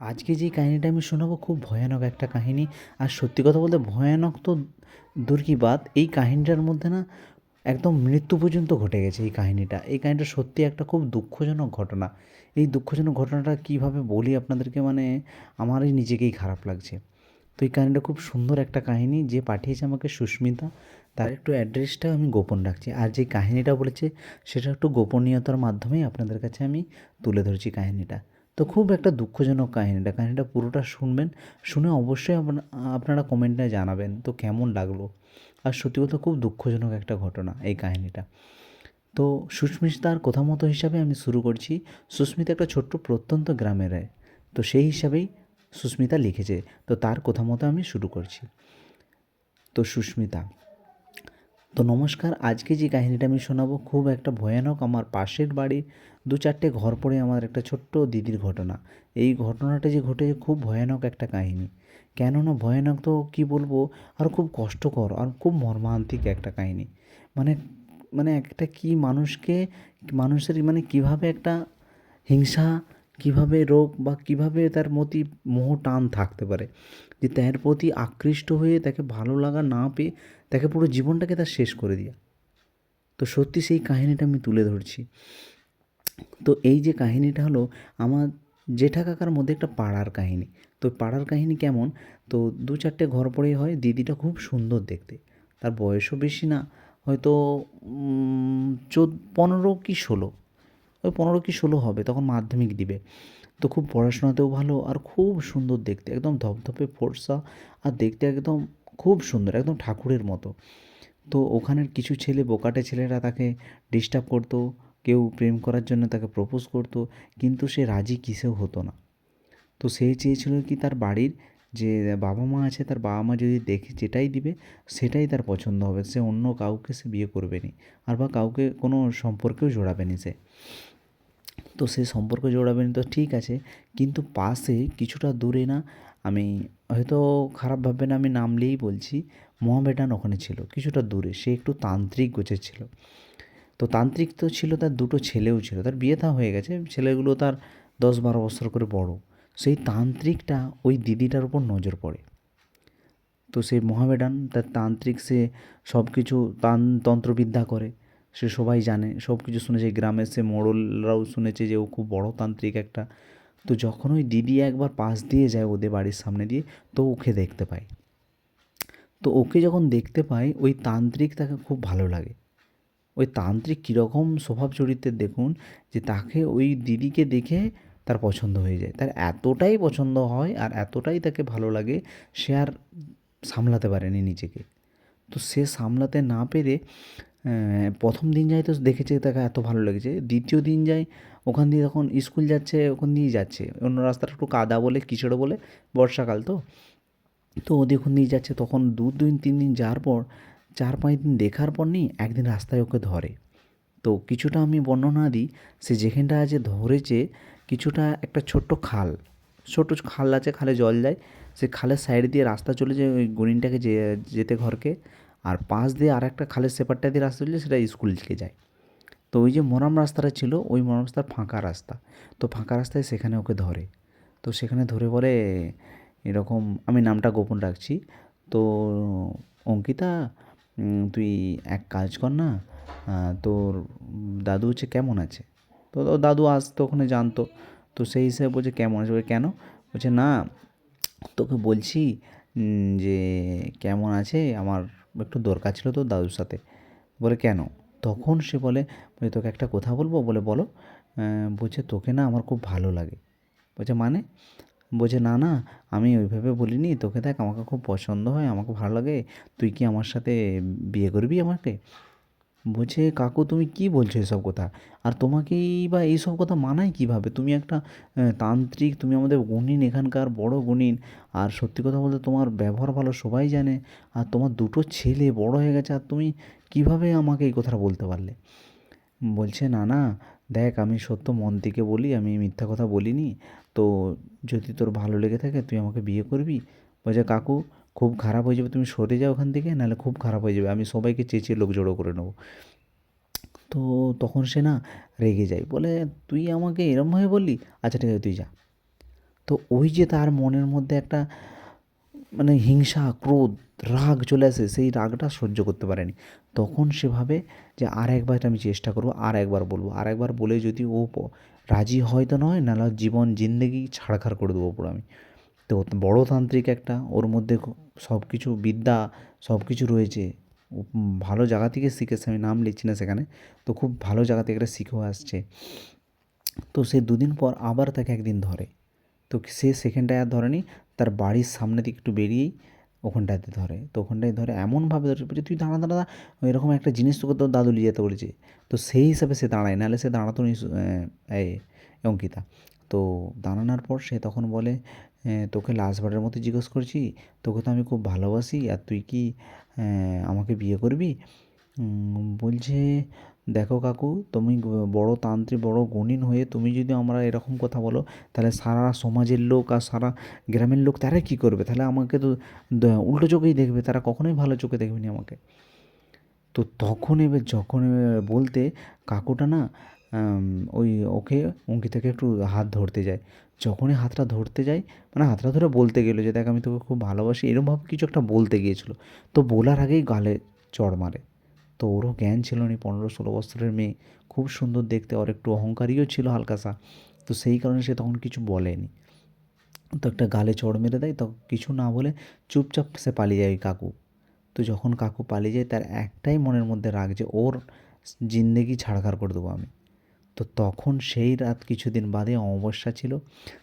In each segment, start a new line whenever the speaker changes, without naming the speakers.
আজকে যে কাহিনিটা আমি শোনাবো খুব ভয়ানক একটা কাহিনি। আর সত্যি কথা বলতে ভয়ানক তো দূর কি বাদ এই কাহিনিটার মধ্যে না একদম মৃত্যু পর্যন্ত ঘটে গেছে এই কাহিনিটা। এই কাহিনিটা সত্যি একটা খুব দুঃখজনক ঘটনা। এই দুঃখজনক ঘটনাটা কীভাবে বলি আপনাদেরকে মানে আমারই নিজেকেই খারাপ লাগছে। তো এই কাহিনিটা খুব সুন্দর একটা কাহিনী যে পাঠিয়েছে আমাকে সুস্মিতা। তার একটু অ্যাড্রেসটা আমি গোপন রাখছি। আর যে কাহিনিটা বলেছে সেটা একটু গোপনীয়তার মাধ্যমেই আপনাদের কাছে আমি তুলে ধরছি কাহিনিটা। তো খুব একটা দুঃখজনক কাহিনিটা। কাহিনিটা পুরোটা শুনবেন, শুনে অবশ্যই আপনা- আপনারা কমেন্টে জানাবেন তো কেমন লাগল। আর সত্যি কথা খুব দুঃখজনক একটা ঘটনা এই কাহিনিটা। তো সুস্মিতার কথা মতো হিসাবে আমি শুরু করছি। সুস্মিতা একটা ছোট্ট প্রত্যন্ত গ্রামের তো সেই হিসাবেই সুস্মিতা লিখেছে। তো তার কথা মতো আমি শুরু করছি। তো সুস্মিতা, তো নমস্কার। আজকে যে কাহিনিটা আমি শোনাবো খুব একটা ভয়ানক আমার পাশের বাড়ি দু চারটে ঘর পড়ে আমার একটা ছোট্ট দিদির ঘটনা। এই ঘটনাটা যে ঘটেছে খুব ভয়ানক একটা কাহিনী। কেননা ভয়ানক তো কী বলব, আর খুব কষ্টকর আর খুব মর্মান্তিক একটা কাহিনী। মানে মানে একটা কি মানুষকে, মানুষের মানে কীভাবে একটা হিংসা, কীভাবে রোগ বা কীভাবে তার মতি মোহ টান থাকতে পারে, যে তার প্রতি আকৃষ্ট হয়ে তাকে ভালো লাগা না পেয়ে তাকে পুরো জীবনটাকে তার শেষ করে দেওয়া তো সত্যি সেই কাহিনিটা আমি তুলে ধরছি। তো এই যে কাহিনিটা হলো, আমার জেঠা কাকার মধ্যে একটা পাড়ার কাহিনী। তো পাড়ার কাহিনী কেমন? তো দু চারটে ঘর পরেই হয়, দিদিটা খুব সুন্দর দেখতে। তার বয়সও বেশি না, হয়তো চোদ্দ পনেরো কি ষোলো। ওই পনেরো কি ষোলো হবে, তখন মাধ্যমিক দিবে। তো খুব পড়াশোনাতেও ভালো আর খুব সুন্দর দেখতে, একদম ধপধপে ফর্সা আর দেখতে একদম খুব সুন্দর, একদম ঠাকুরের মতো। তো ওখানের কিছু ছেলে, বোকাটে ছেলেরা তাকে ডিস্টার্ব করতো কেউ প্রেম করার জন্য তাকে প্রপোজ করতো, কিন্তু সে রাজি কিসেও হতো না। তো সে চেয়েছিল কি তার বাড়ির যে বাবা মা আছে, তার বাবা মা যদি দেখে যেটাই দিবে, সেটাই তার পছন্দ হবে। সে অন্য কাউকে সে বিয়ে করবে নি আর বা কাউকে কোনো সম্পর্কেও জোড়াবে নি সে। তো সে সম্পর্ক জোড়াবেন তো ঠিক আছে, কিন্তু পাশে কিছুটা দূরে না, আমি হয়তো খারাপ ভাববেন আমি নামলেই বলছি মহামেডান ওখানে ছিল, কিছুটা দূরে। সে একটু তান্ত্রিক গোছের ছিল। তো তান্ত্রিক তো ছিল, তার দুটো ছেলেও ছিল। তার বিয়ে থা হয়ে গেছে। ছেলেগুলো তার দশ বারো বছর করে বড়। সেই তান্ত্রিকটা ওই দিদিটার উপর নজর পড়ে। তো সেই মহামেডান, তার তান্ত্রিক, সে সব কিছু তান, তন্ত্রবিদ্যা করে। সে সবাই জানে সব কিছু শুনেছে গ্রামের সে মোড়লরাও শুনেছে যে ও খুব বড় তান্ত্রিক একটা। তো যখন ওই দিদি একবার পাশ দিয়ে যায় ওদের বাড়ির সামনে দিয়ে, তো ওকে দেখতে পায়। তো ওকে যখন দেখতে পায়, ওই তান্ত্রিক তাকে খুব ভালো লাগে। ওই তান্ত্রিক কীরকম স্বভাব চরিত্রের দেখুন যে তাকে ওই দিদিকে দেখে তার পছন্দ হয়ে যায়। তার এতটাই পছন্দ হয় আর এতটাই তাকে ভালো লাগে সে আর সামলাতে পারেনি নিজেকে। তো সে সামলাতে না পেরে প্রথম দিন যায় তো দেখেছে তাকে এত ভালো লেগেছে। দ্বিতীয় দিন যায় ওখান দিয়ে যখন স্কুল যাচ্ছে, ওখান দিয়েই যাচ্ছে। অন্য রাস্তাটা একটু কাদা বলে, কিচড় বলে, বর্ষাকাল তো। তো ও দেখুন নিয়ে যাচ্ছে। তখন দু দিন, তিন দিন যাওয়ার পর চার পাঁচ দিন দেখার পর নেই একদিন রাস্তায় ওকে ধরে। তো কিছুটা আমি বর্ণনা দিই, সে যেখানটা আছে ধরেছে কিছুটা একটা ছোট্ট খাল। ছোট খাল আছে, খালে জল যায়। সে খালের সাইড দিয়ে রাস্তা চলে যায় ওই গণিনটাকে যে, যেতে ঘরকে। আর পাশ দিয়ে আর একটা খালের সেপারটা দিয়ে রাস্তা চলে সেটা স্কুলকে যায়। তো ওই যে মরাম রাস্তাটা ছিল, ওই মরাম রাস্তার ফাঁকা রাস্তা। তো ফাঁকা রাস্তায় সেখানে ওকে ধরে। তো সেখানে ধরে বলে, এরকম আমি নামটা গোপন রাখছি। তো অঙ্কিতা তুই এক কাজ কর না তোর দাদু হচ্ছে কেমন আছে? তো দাদু আসতো, ওখানে জানতো, তো সেই হিসেবে বলছে কেমন আছে? বলে, কেন? বলছে, না, তোকে বলছি যে কেমন আছে, আমার একটু দরকার ছিল তো দাদুর সাথে। বলে, কেন? তখন সে বলে বলে তোকে একটা কথা বলব? বলে, বলো বলছে, তোকে না আমার খুব ভালো লাগে। বলছে মানে? বলছে, না না, আমি ওইভাবে বলিনি। তোকে দেখ, আমাকে খুব পছন্দ হয়, আমাকে ভালো লাগে। তুই কি আমার সাথে বিয়ে করবি আমাকে? বলছে, কাকু, তুমি কি বলছো এসব কথা? আর তোমাকেই বা এইসব কথা মানায় কীভাবে? তুমি একটা তান্ত্রিক, তুমি আমাদের গুণিন এখানকার বড় গুণিন। আর সত্যি কথা বলতে তোমার ব্যবহার ভালো সবাই জানে। আর তোমার দুটো ছেলে বড় হয়ে গেছে, আর তুমি কীভাবে আমাকে এই কথাটা বলতে পারলে? বলছে, না না দেখ, আমি সত্য মন থেকে বলি, আমি মিথ্যা কথা বলিনি। তো যদি তোর ভালো লেগে থাকে, তুই আমাকে বিয়ে করবি? বলছে কাকু, খুব খারাপ হয়ে যাবে, তুমি সরে যাও ওখান থেকে, নাহলে খুব খারাপ হয়ে যাবে, আমি সবাইকে চেঁচিয়ে লোক জড়ো করে নেব। তো তখন সে না রেগে যায়, বলে, তুই আমাকে এরমভাবে বললি? আচ্ছা ঠিক আছে, তুই যা। তো ওই যে তার মনের মধ্যে একটা মানে হিংসা, ক্রোধ রাগ চলে আসে, সেই রাগটা সহ্য করতে পারেনি। তখন সে ভাবে যে আর একবার আমি চেষ্টা করব, আর একবার বলব। আর একবার বলে যদি ও রাজি হয় তো নয়, নাহলে জীবন, জিন্দেগি ছাড়খাড় করে দেবো পুরো আমি। তো বড় তান্ত্রিক একটা, ওর মধ্যে সব কিছু বিদ্যা সব কিছু রয়েছে ভালো জায়গা থেকে শিখেছে, আমি নাম লিখছি না সেখানে, তো খুব ভালো জায়গা থেকে এটা শিখেও আসছে। তো সে দুদিন পর আবার তাকে একদিন ধরে। তো সে সেখানটায় আর ধরেনি, তার বাড়ির সামনে থেকে একটু বেরিয়েই ওখানটাতে ধরে। তো ওখানটায় ধরে এমনভাবে ধরে বলছে, তুই দাঁড়া দাঁড়া এরকম একটা জিনিস তোকে তোর দাদু নিয়ে যেতে বলেছে। তো সেই হিসাবে সে দাঁড়ায়, নাহলে সে দাঁড়াতো এই অঙ্কিতা। তো দাঁড়ানোর পর সে তখন বলে তোকে লাস্টবারের মতো জিজ্ঞেস করছি, তোকে তো আমি খুব ভালোবাসি, আর তুই কি আমাকে বিয়ে করবি? বলছে দেখো কাকু, তুমি বড় তান্ত্রিক, বড় গুণিন হয়ে তুমি যদি আমরা এরকম কথা বলো, তাহলে সারা সমাজের লোক আর সারা গ্রামের লোক তারা কী করবে? তাহলে আমাকে তো উল্টো চোখেই দেখবে, তারা কখনোই ভালো চোখে দেখবে না আমাকে। তো তখন এবার, যখন বলতে কাকুটা না ওই ওকে অঙ্কিতাকে একটু হাত ধরতে যায়। যখনই হাতটা ধরতে যায় মানে হাতটা ধরে বলতে গেলো যে, দেখ, আমি তোকে খুব ভালোবাসি। এরকমভাবে কিছু একটা বলতে গিয়েছিল। তো বলার আগেই গালে চড় মারে। তো ওরও জ্ঞান ছিল না পনেরো ষোলো বছরের মেয়ে। খুব সুন্দর দেখতে ওর একটু অহংকারীও ছিল হালকাসা তো সেই কারণে সে তখন কিছু বলেনি। তো একটা গালে চড় মেরে দেয়, তো কিছু না বলে চুপচাপ সে পালিয়ে যায় ওই কাকু। তো যখন কাকু পালিয়ে যায়, তার একটাই মনের মধ্যে রাগ যে ওর জিন্দেগি ছাড়খাড় করে দেবো আমি। তো তখন সেই রাত কিছুদিন বাদে অমাবস্যা ছিল।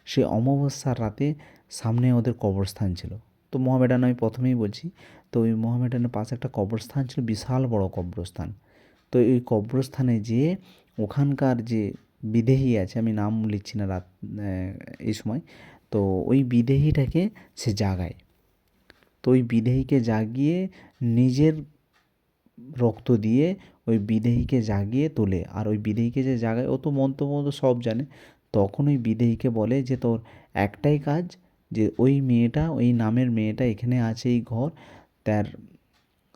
সেই অমাবস্যার রাতে সামনে ওদের কবরস্থান ছিল। তো মোহামেডান আমি প্রথমেই বলছি, তো ওই মোহামেডানের পাশে একটা কবরস্থান ছিল, বিশাল বড় কবরস্থান। তো এই কবরস্থানে যেয়ে ওখানকার যে বিদেহী আছে, আমি নাম লিখছি না রাত এই সময়, তো ওই বিদেহীটাকে সে জাগায়। তো ওই বিদেহীকে জাগিয়ে নিজের রক্ত দিয়ে ওই বিদেহীকে জাগিয়ে তোলে। আর ওই বিদেহীকে যে জাগায়, ও তো মন্ত্র সব জানে। তখন ওই বিদেহীকে বলে যে, তোর একটাই কাজ যে ওই মেয়েটা, ওই নামের মেয়েটা এখানে আছে এই ঘর, তার,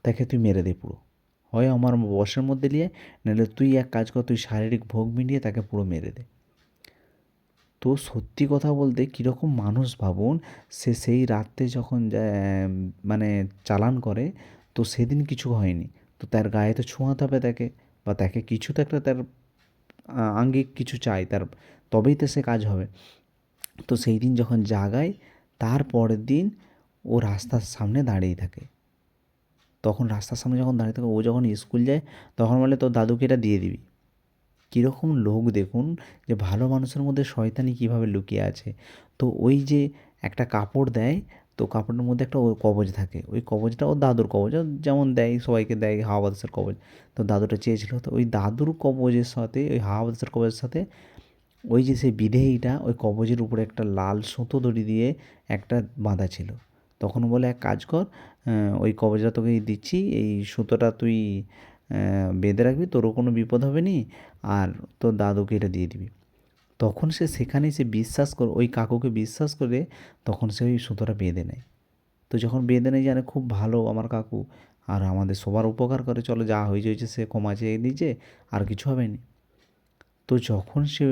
তাকে তুই মেরে দে পুরো। হয় আমার বসের মধ্যে নিয়ে, নাহলে তুই এক কাজ কর, তুই শারীরিক ভোগ মিটিয়ে তাকে পুরো মেরে দে। তো সত্যি কথা বলতে কীরকম মানুষ ভাবুন, সে সেই রাত্রে যখন মানে চালান করে, তো সেদিন কিছু হয়নি। তো তার গায়ে তো ছোঁয়াতে হবে তাকে, বা তাকে কিছু তো একটা তার আঙ্গিক কিছু চাই, তার, তবেই তো সে কাজ হবে। তো সেই দিন যখন জাগায় তার পরের দিন ও রাস্তার সামনে দাঁড়িয়ে থাকে। তখন রাস্তার সামনে যখন দাঁড়িয়ে থাকে, ও যখন স্কুল যায়, তখন বলে, তোর দাদুকে এটা দিয়ে দিবি। কীরকম লোক দেখুন যে ভালো মানুষের মধ্যে শয়তানি কীভাবে লুকিয়ে আছে। তো ওই যে একটা কাপড় দেয়, তো কাপড়ের মধ্যে একটা কবজ থাকে। ওই কবজটা ও দাদুর কবজ। যেমন দেয়, সবাইকে দেয় হাওয়া বাতাসের কবজ। তো দাদুটা চেয়েছিল, তো ওই দাদুর কবজের সাথে, ওই হাওয়া বাতাসের কবজের সাথে ওই যে সেই বিদেহীটা ওই কবজের উপরে একটা লাল সুতো দড়ি দিয়ে একটা বাঁধা ছিল। তখন বলে, এক কাজ কর ওই কবজটা তোকে দিচ্ছি, এই সুতোটা তুই বেঁধে রাখবি, তোরও কোনো বিপদ হবে নি, আর তোর দাদুকে এটা দিয়ে দিবি। তখন সে সেখানেই সে বিশ্বাস করে, ওই কাকুকে বিশ্বাস করে তখন সে ওই সুতোটা বেঁধে নেয়। তো যখন বেঁধে নেয়, জানে খুব ভালো আমার কাকু, আর আমাদের সবার উপকার করে, চলো যা হয়েছে হয়েছে সে ক্ষমা চেয়ে দিয়েছে আর কিছু হবে না। তো যখন সে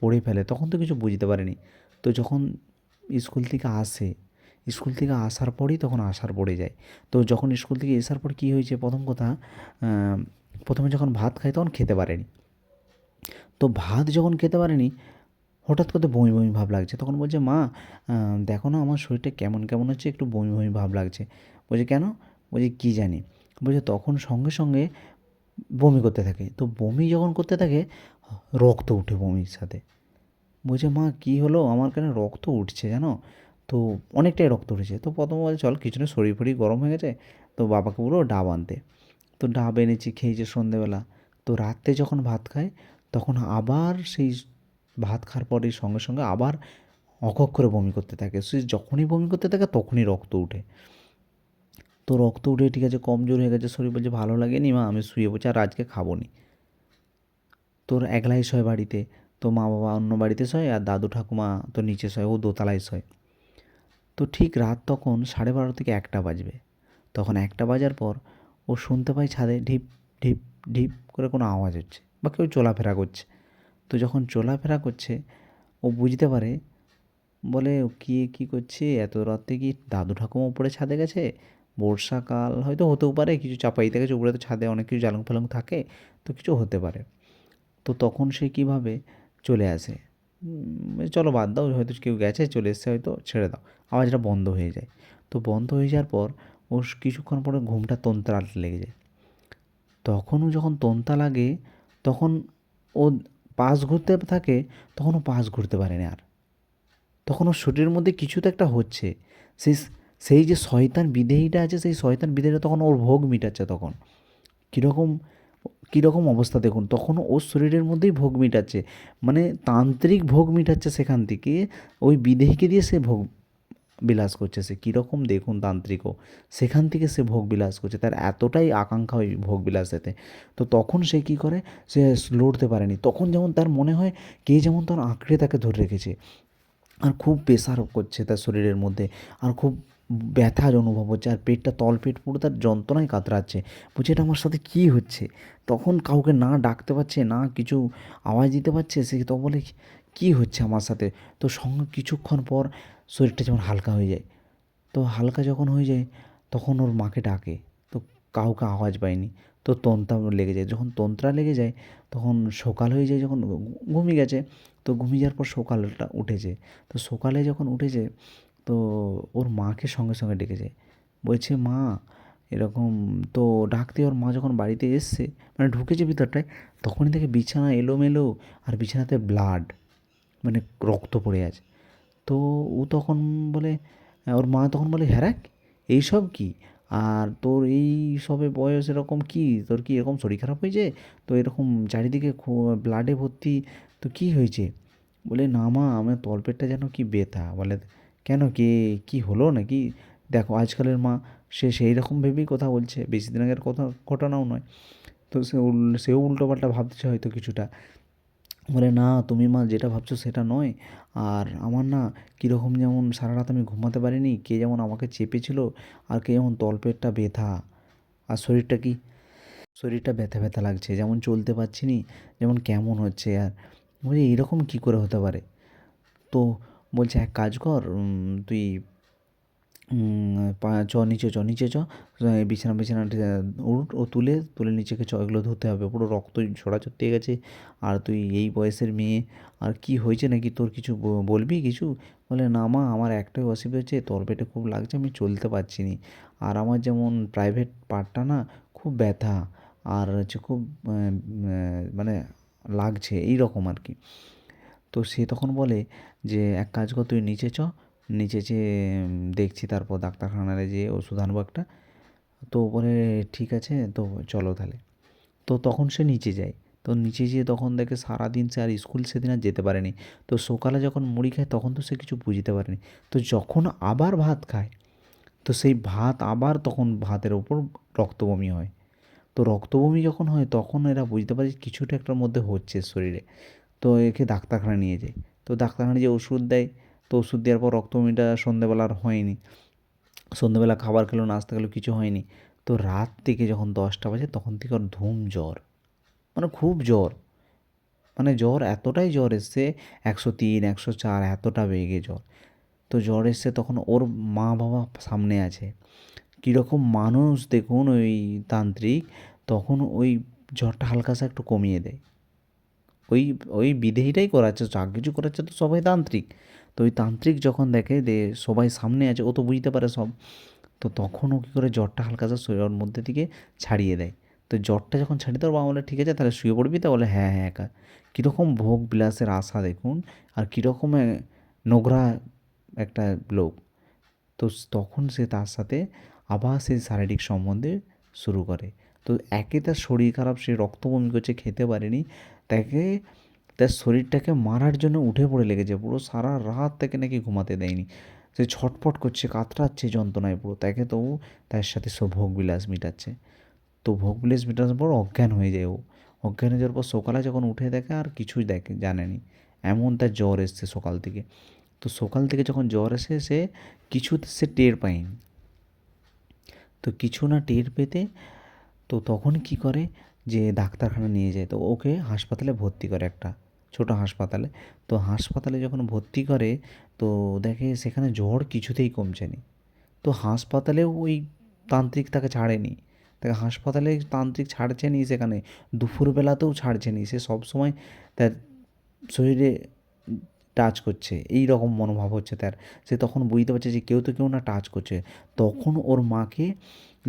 পড়ে ফেলে, তখন তো কিছু বুঝতে পারেনি। তো যখন স্কুল থেকে আসে, স্কুল থেকে আসার পরেই তখন আসার পড়ে যায়। তো যখন স্কুল থেকে আসার পর কী হয়েছে, প্রথম কথা প্রথমে যখন ভাত খায় তখন খেতে পারেনি। তো ভাত যখন খেতে পারেনি, হঠাৎ করে বমি বমি ভাব লাগছে। তখন বলছে, মা দেখো না আমার শরীরটা কেমন কেমন হচ্ছে, একটু বমি বমি ভাব লাগছে। বলছে, কেন? বলছে, কী জানি। বলছে, তখন সঙ্গে সঙ্গে বমি করতে থাকে। তো বমি যখন করতে থাকে রক্ত উঠে বমির সাথে। বলছে, মা, কী হলো? আমার কেন রক্ত উঠছে জানো? তো অনেকটাই রক্ত উঠেছে। তো প্রথম বলে চল কিছু না শরীর ফড়ি গরম হয়ে গেছে, তো বাবাকে বলল ডাব আনতে। তো ডাব এনেছি, খেয়েছে সন্ধেবেলা। তো রাত্রে যখন ভাত খায়, তখন আবার সেই ভাত খাওয়ার পরে সঙ্গে সঙ্গে আবার অকক করে বমি করতে থাকে। সে যখনই বমি করতে থাকে, তখনই রক্ত উঠে। তো রক্ত উঠে, ঠিক আছে, কমজোর হয়ে গেছে শরীর। বলছে, ভালো লাগেনি মা, আমি শুয়ে বলছি আর আজকে খাব নি। তোর একলাই শয় বাড়িতে, তো মা বাবা অন্য বাড়িতে শয় আর দাদু ঠাকুমা তো নিচে শয় ও দোতলায় শয় তো ঠিক রাত তখন সাড়ে বারো থেকে একটা বাজবে। তখন একটা বাজার পর ও শুনতে পায় ছাদে ঢিপ ঢিপ ঢিপ করে কোনো আওয়াজ হচ্ছে বা কেউ চলাফেরা করছে। তো যখন চলাফেরা করছে, ও বুঝতে পারে, বলে কী কী করছে? এত রাতে কি দাদু ঠাকুমা উপরে ছাদে গেছে? বর্ষাকাল হয়তো হতেও পারে, কিছু চাপাইতে গেছে, উপরে তো ছাদে অনেক কিছু জালং ফালং থাকে, তো কিছু হতে পারে। তো তখন সে কীভাবে চলে আসে? চলো বাদ দাও, হয়তো কেউ গেছে, চলে এসছে, হয়তো ছেড়ে দাও। আওয়াজটা বন্ধ হয়ে যায়। তো বন্ধ হয়ে যাওয়ার পর ও কিছুক্ষণ পরে ঘুমটা তন্ত্রাতে লেগে যায়। তখনও যখন তন্তা লাগে, তখন ও পাশ ঘুরতে থাকে, তখন ও পাশ ঘুরতে পারে না আর। তখন ওর শরীরের মধ্যে কিছু তো একটা হচ্ছে। সেই সেই যে শয়তান বিদেহীটা আছে, সেই শয়তান বিদেহীটা তখন ওর ভোগ মিটাচ্ছে তখন। কীরকম কীরকম অবস্থা দেখুন তখন ওর শরীরের মধ্যেই ভোগ মিটাচ্ছে। মানে তান্ত্রিক ভোগ মিটাচ্ছে সেখান থেকে, ওই বিদেহীকে দিয়ে সে ভোগ বিলাস করছে। সে কীরকম দেখুন তান্ত্রিকও, সেখান থেকে সে ভোগ বিলাস করছে। তার এতটাই আকাঙ্ক্ষা ওই ভোগ বিলাসেতে। তো তখন সে কী করে? সে লড়তে পারেনি। তখন যেমন তার মনে হয়, কে যেমন তার আঁকড়ে তাকে ধরে রেখেছে। আর খুব প্রেশার করছে তার শরীরের মধ্যে। আর খুব ব্যথা অনুভব হচ্ছে আর পেটটা তলপেট পুরো তার যন্ত্রণায় কাতরাচ্ছে। বলছে, এটা আমার সাথে কী হচ্ছে? তখন কাউকে না ডাকতে পারছে, না কিছু আওয়াজ দিতে পারছে, সে তো বলে, কী হচ্ছে আমার সাথে? তো সঙ্গে কিছুক্ষণ পর শরীরটা যেমন হালকা হয়ে যায়। তো হালকা যখন হয়ে যায়, তখন ওর মাকে ডাকে। তো কাউকে আওয়াজ পায়নি। তো তন্ত্রা লেগে যায়। যখন তন্ত্রা লেগে যায়, তখন সকাল হয়ে যায় যখন ঘুমিয়ে গেছে। তো ঘুমিয়ে যাওয়ার পর সকালটা উঠেছে। তো সকালে যখন উঠেছে তো ওর মাকে সঙ্গে সঙ্গে ডেকে যায়। বলছে, মা, এরকম তো ডাকতে ওর মা যখন বাড়িতে এসছে মানে ঢুকেছে ভিতরটায়, তখনই থেকে বিছানা এলোমেলো আর বিছানাতে ব্লাড মানে রক্ত পড়ে আছে। তো ও তখন বলে, ওর মা তখন বলে হ্যাঁ এইসব কি? আর তোর এই সবে বয়স এরকম কি? তোর কি এরকম শরীর খারাপ হয়েছে? তো এরকম চারিদিকে ব্লাডে ভর্তি, তো কি হয়েছে? বলে, না মা, আমার তলপেটটা যেন কি ব্যথা বলে কেন? কে, কি হলো নাকি? দেখো, আজকালের মা, সে সেই রকম ভেবেই কথা বলছে। বেশি দিন আগের কথা, ঘটনাও নয়। তো সে সেও উল্টোপাল্টা ভাবছে হয়তো কিছুটা। বলে, না, তুমি মা, যেটা ভাবছ সেটা নয়। আর আমার না, কীরকম যেমন সারা রাত আমি ঘুমাতে পারিনি, কে যেমন আমাকে চেপেছিল, আর কে যেমন তলপেটটা ব্যথা। আর শরীরটা কি? শরীরটা ব্যথা ব্যথা লাগছে, যেমন চলতে পারছি নি, যেমন কেমন হচ্ছে আর। বলছি এইরকম কী করে হতে পারে? তো বলছে, এক কাজ কর তুই চ, নিচে চ নিচে চ বিছানা বিছানা উঠ, ও তুলে তুলে নিচেকে চ, এগুলো ধুতে হবে। পুরো রক্ত ছড়াছড় দিয়ে গেছে। আর তুই এই বয়সের মেয়ে, আর কি হয়েছে নাকি? তোর কিছু বলবি কিছু? বলে, না মা, আমার একটাই অসুবিধা হচ্ছে, তোর পেটে খুব লাগছে, আমি চলতে পারছি না। আর আমার যেমন প্রাইভেট পার্টটা না, খুব ব্যথা, আর হচ্ছে খুব মানে লাগছে এই রকম আর কি। তো সে তখন বলে যে, এক কাজ কর, তুই নিচে চ। নিচে যেয়ে দেখছি তারপর ডাক্তারখানায় যেয়ে ওষুধ আনব একটা। তো বলে, ঠিক আছে, তো চলো তাহলে। তো তখন সে নিচে যায়। তো নিচে যেয়ে তখন দেখে সারাদিন সে আর স্কুল সেদিন আর যেতে পারেনি। তো সকালে যখন মুড়ি খায়, তখন তো সে কিছু বুঝতে পারেনি। তো যখন আবার ভাত খায়, তো সেই ভাত আবার তখন ভাতের ওপর রক্তবমি হয়। তো রক্তবমি যখন হয়, তখন এরা বুঝতে পারে কিছুটা একটার মধ্যে হচ্ছে শরীরে। তো একে ডাক্তারখানা নিয়ে যায়। তো ডাক্তারখানায় যে ওষুধ দেয়, তো ওষুধ দেওয়ার পর রক্তবমিটা সন্ধেবেলা আর হয়নি। সন্ধেবেলা খাবার খেলো, নাস্তা খেলো, কিছু হয়নি। তো রাত থেকে যখন দশটা বাজে, তখন থেকে ওর ধুম জ্বর। মানে খুব জ্বর। মানে জ্বর এতটাই জ্বর এসছে, একশো তিন, একশো চার, এতটা বেগে জ্বর। তো জ্বর এসছে তখন ওর মা বাবা সামনে আছে। কীরকম মানুষ দেখুন ওই তান্ত্রিক, তখন ওই জ্বরটা হালকাসা একটু কমিয়ে দেয়। ওই ওই বিদেহীটাই করাচ্ছে, যা কিছু করাচ্ছে তো সবাই তান্ত্রিক। তো ওই তান্ত্রিক যখন দেখে যে সবাই সামনে আছে, ও তো বুঝতে পারে সব, তো তখন ও কী করে জ্বরটা হালকাসা শরীরের মধ্যে থেকে ছাড়িয়ে দেয়। তো জ্বরটা যখন ছাড়িয়ে দেওয়ার বাবা, বলে, ঠিক আছে, তাহলে শুয়ে পড়বি তো? বলে হ্যাঁ হ্যাঁ একা। কীরকম ভোগ বিলাসের আশা দেখুন, আর কীরকম নোংরা একটা লোক। তো তখন সে তার সাথে আবার সেই শারীরিক সম্বন্ধে শুরু করে। তো একে তার শরীর খারাপ, সে রক্ত বমি করছে, খেতে পারেনি তাকে, তার শরীরটাকে মারার জন্য উঠে পড়ে লেগেছে পুরো সারা রাত তাকে নাকি ঘুমাতে দেয়নি। সে ছটফট করছে, কাতরাচ্ছে যন্ত্রণায় পুরো। তাকে তো তার সাথে সব ভোগবিলাস মিটাচ্ছে। তো ভোগবিলাস মেটানোর পর অজ্ঞান হয়ে যায় ও। অজ্ঞান হয়ে যাওয়ার পর সকালে যখন উঠে দেখে আর কিছুই দেখে, জানেনি। এমন তার জ্বর এসছে সকাল থেকে। তো সকাল থেকে যখন জ্বর এসে সে কিছু সে টের পায়নি। তো কিছু না টের পেতে, তো তখন কি করে? যে ডাক্তারখানা নিয়ে যায়, তো ওকে হাসপাতালে ভর্তি করে একটা ছোট হাসপাতালে। তো হাসপাতালে যখন ভর্তি করে, তো দেখে সেখানে জ্বর কিছুতেই কমছে না। তো হাসপাতালেও ওই তান্ত্রিক তাকে ছাড়েনি। তাকে হাসপাতালে তান্ত্রিক ছাড়ছে নি সেখানে, দুপুরবেলাতেও ছাড়ছে নি। সে সবসময় তার শরীরে টাচ করছে, এই রকম মনোভাব হচ্ছে তার। সে তখন বুঝতে পারছে যে কেউ তো কেউ না টাচ করছে। তখন ওর মাকে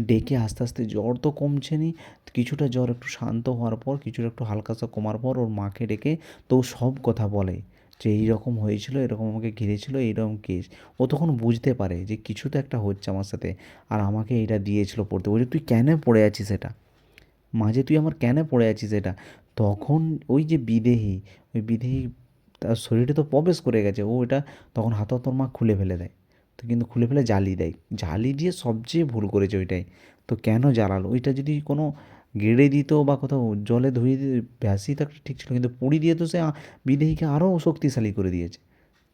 ডেকে আস্তে আস্তে জ্বর তো কমছে নি, কিছুটা জ্বর একটু শান্ত হওয়ার পর, কিছুটা একটু হালকাসা কমার পর ওর মাকে ডেকে তো সব কথা বলে যে এই রকম হয়েছিল এরকম আমাকে ঘিরেছিল এইরকম কেস ও তখন বুঝতে পারে যে কিছু তো একটা হচ্ছে আমার সাথে আর আমাকে এইটা দিয়েছিল পড়তে। বলছে, তুই কেন পড়ে আছিস এটা? মাঝে তুই আমার কেন পড়ে আছিস এটা? তখন ওই যে বিদেহী, ওই বিদেহী তার শরীরে তো প্রবেশ করে গেছে, ও এটা তখন হাত তোর মা খুলে ফেলে দেয়। তো কিন্তু খুলে ফেলে জ্বালি দেয়। জ্বালি দিয়ে সবচেয়ে ভুল করেছে ওইটাই। তো কেন জ্বালালো? ওইটা যদি কোনো গেড়ে দিত বা কোথাও জলে ধুয়ে দিয়ে ব্যাসই তো ঠিক ছিল, কিন্তু পুড়ি দিয়ে তো সে বিদেহীকে আরও শক্তিশালী করে দিয়েছে।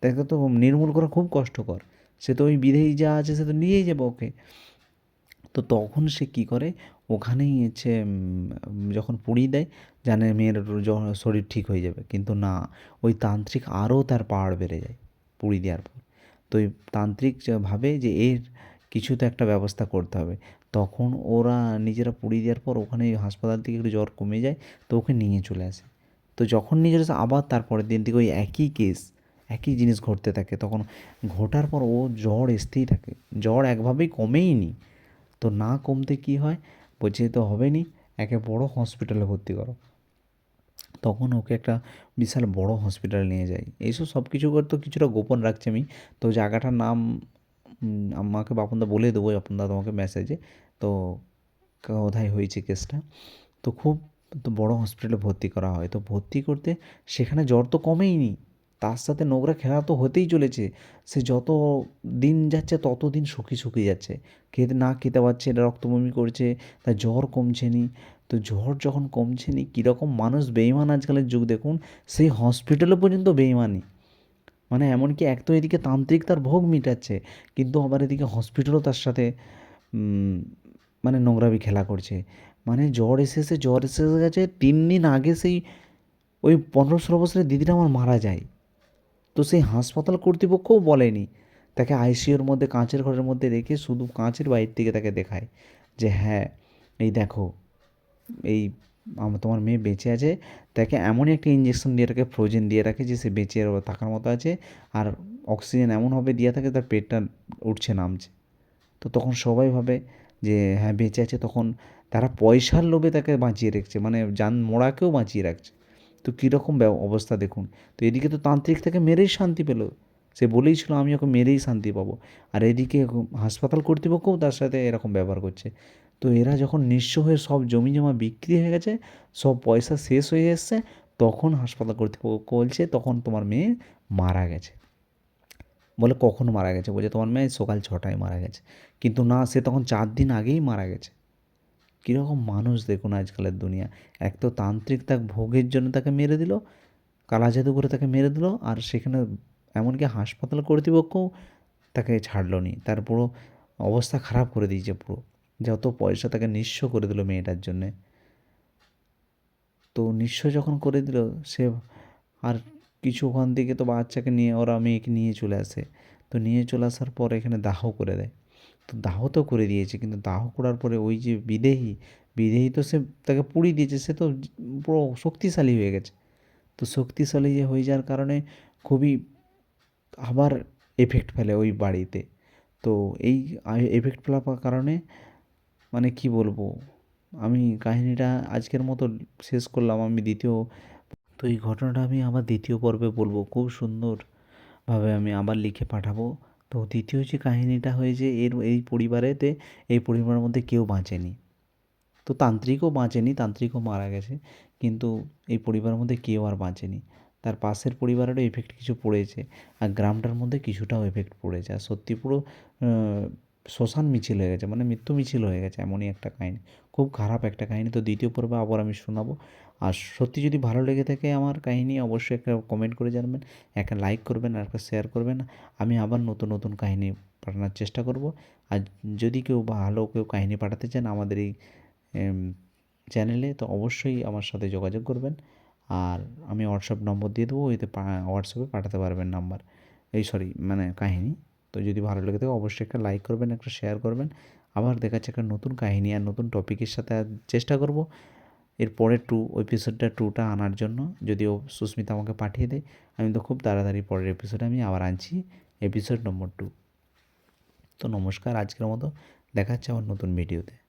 তাকে তো নির্মূল করা খুব কষ্টকর। সে তো ওই বিদেহী যা আছে সে তো নিয়েই যাবে ওকে। তো তখন সে কী করে? ওখানেই হচ্ছে যখন পুড়িয়ে দেয় জানে মেয়ের শরীর ঠিক হয়ে যাবে। কিন্তু না, ওই তান্ত্রিক আরও তার পাওয়ার বেড়ে যায় পুড়ি দেওয়ার পর। তো ওই তান্ত্রিক ভাবে যে এর কিছু তো একটা ব্যবস্থা করতে হবে। তখন ওরা নিজেরা পুড়িয়ে দেওয়ার পর ওখানে হাসপাতাল থেকে একটু জ্বর কমে যায়, তো ওকে নিয়ে চলে আসে। তো যখন নিয়ে চলে আসে, আবার তারপরের দিন থেকে ওই একই কেস একই জিনিস ঘটতে থাকে। তখন ঘটার পর ও জ্বর আসতেই থাকে। জ্বর একভাবেই কমেই নি। তো না কমতে কি হয়? বলছে তো হবে নি। একে বড় হসপিটালে ভর্তি করো। তখন ওকে একটা বিশাল বড় হসপিটালে নিয়ে যাই এইসব সব কিছু করে তো কিছুটা গোপন রাখছি আমি। তো জায়গাটার নাম আমাকে বাপনদা বলে দেবো, বাপনদা তোমাকে মেসেজে তো কোথায় হয়েছে কেসটা তো খুব তো বড় হসপিটালে ভর্তি করা হয়। তো ভর্তি করতে সেখানে জ্বর তো কমেইনি। তার সাথে নোংরা খেলা তো হতেই চলেছে। সে যত দিন যাচ্ছে তত দিন শুকিয়ে শুকিয়ে যাচ্ছে। খেতে না খেতে পারছে রক্তবমি করছে, তার জ্বর কমছে নি। তো জ্বর যখন কমছে নি, কীরকম মানুষ বেইমান আজকালের যুগ দেখুন, সেই হসপিটালও পর্যন্ত বেইমানি মানে এমনকি এক তো এদিকে তান্ত্রিক তার ভোগ মিটাচ্ছে, কিন্তু আবার এদিকে হসপিটালও তার সাথে মানে নোংরামি খেলা করছে। মানে জ্বর এসেছে জ্বর এসে গেছে, তিন দিন আগে সেই ওই পনেরো ষোলো বছরের দিদিটা আমার মারা যায়। তো সেই হাসপাতাল কর্তৃপক্ষও বলেনি। তাকে আইসিইউর মধ্যে, কাঁচের ঘরের মধ্যে রেখে শুধু কাঁচের বাইরে থেকে তাকে দেখায় যে হ্যাঁ এই দেখো এই আম- তোমার মেয়ে বেঁচে আছে, তাকে এমনই একটা ইঞ্জেকশন দিয়ে রাখে ফ্রোজেন দিয়ে রাখে যে সে বেঁচে থাকার মতো আছে, আর অক্সিজেন এমনভাবে দিয়ে থাকে তার পেটটা উঠছে, নামছে। তো তখন সবাই ভাবে যে হ্যাঁ বেঁচে আছে, তখন তারা পয়সার লোভে তাকে বাঁচিয়ে রাখছে মানে যান মোড়াকেও বাঁচিয়ে রাখছে। তো কীরকম অবস্থা দেখুন। তো এদিকে তো তান্ত্রিক তাকে মেরেই শান্তি পেল। সে বলেই ছিল আমি ওকে মেরেই শান্তি পাবো। আর এদিকে হাসপাতাল কর্তৃপক্ষও তার সাথে এরকম ব্যবহার করছে। তো এরা যখন নিঃস্ব হয়ে সব জমি জমা বিক্রি হয়ে গেছে, সব পয়সা শেষ হয়ে এসছে, তখন হাসপাতাল কর্তৃপক্ষ বলছে, তখন তোমার মেয়ে মারা গেছে। বলে, কখন মারা গেছে? বলছে, তোমার মেয়ে সকাল ছটায় মারা গেছে। কিন্তু না, সে তখন চার দিন আগেই মারা গেছে। কীরকম মানুষ দেখুন আজকালের দুনিয়া। এক তো তান্ত্রিক তাক ভোগের জন্য তাকে মেরে দিল, কালা জাদু করে তাকে মেরে দিল, আর সেখানে এমনকি হাসপাতাল কর্তৃপক্ষও তাকে ছাড়লো নি। তার পুরো অবস্থা খারাপ করে দিয়েছে পুরো। যত পয়সা তাকে নিঃস্ব করে দিল মেয়েটার জন্যে। তো নিঃস্ব যখন করে দিল, সে আর কিছু ওখান থেকে তো বাচ্চাকে নিয়ে, ওরা মেয়েকে নিয়ে চলে আসে। তো নিয়ে চলে আসার পর এখানে দাহ করে দেয়। তো দাহ তো করে দিয়েছে, কিন্তু দাহ করার পরে ওই যে বিদেহী বিদেহী তো সে তাকে পুড়িয়ে দিয়েছে, সে তো পুরো শক্তিশালী হয়ে গেছে। তো শক্তিশালী হয়ে যাওয়ার কারণে খুবই আবার এফেক্ট ফেলে ওই বাড়িতে। তো এই এফেক্ট ফেলার কারণে মানে কি বলব? আমি কাহিনীটা আজকের মতো শেষ করলাম আমি দ্বিতীয়। তো এই ঘটনাটা আমি আবার দ্বিতীয় পর্বে বলব। খুব সুন্দরভাবে আমি আবার লিখে পাঠাবো। তো দ্বিতীয় যে কাহিনীটা হয়েছে এর এই পরিবারেতে, এই পরিবারের মধ্যে কেউ বাঁচেনি। তো তান্ত্রিকও বাঁচেনি, তান্ত্রিকও মারা গেছে। কিন্তু এই পরিবারের মধ্যে কেউ আর বাঁচেনি। তার পাশের পরিবারেরও এফেক্ট কিছু পড়েছে। আর গ্রামটার মধ্যে কিছুটাও এফেক্ট পড়েছে। আর সত্যি পুরো শ্মশান মিছিল হয়ে গেছে মানে মৃত্যু মিছিল হয়ে গেছে, এমনই একটা কাহিনী। খুব খারাপ একটা কাহিনী, তো দ্বিতীয় পর্বে আবার আমি শোনাবো। আর সত্যি যদি ভালো লেগে থাকে আমার কাহিনী, অবশ্যই একটা কমেন্ট করে জানাবেন, একটা লাইক করবেন আর একটা শেয়ার করবেন। আমি আবার নতুন নতুন কাহিনী পাঠানোর চেষ্টা করব। আর যদি কেউ ভালো কেউ কাহিনী পাঠাতে চান আমাদের এই চ্যানেলে তো অবশ্যই আমার সাথে যোগাযোগ করবেন। আর আমি হোয়াটসঅ্যাপ নম্বর দিয়ে দেবো এতে হোয়াটসঅ্যাপে পাঠাতে পারবেন নাম্বার এই সরি মানে কাহিনি। তো যদি ভালো লেগে থাকে অবশ্যই একটা লাইক করবেন, একটা শেয়ার করবেন। আবার দেখাচ্ছে একটা নতুন কাহিনী আর নতুন টপিকের সাথে চেষ্টা করব। এর পরে টু এপিসোডটা টুটা আনার জন্য। যদিও সুস্মিতা আমাকে পাঠিয়ে দেয়, আমি তো খুব তাড়াতাড়ি পরের এপিসোডে আমি আবার আনছি। এপিসোড নম্বর টু তো নমস্কার, আজকের মতো। দেখা হচ্ছে আমার নতুন ভিডিওতে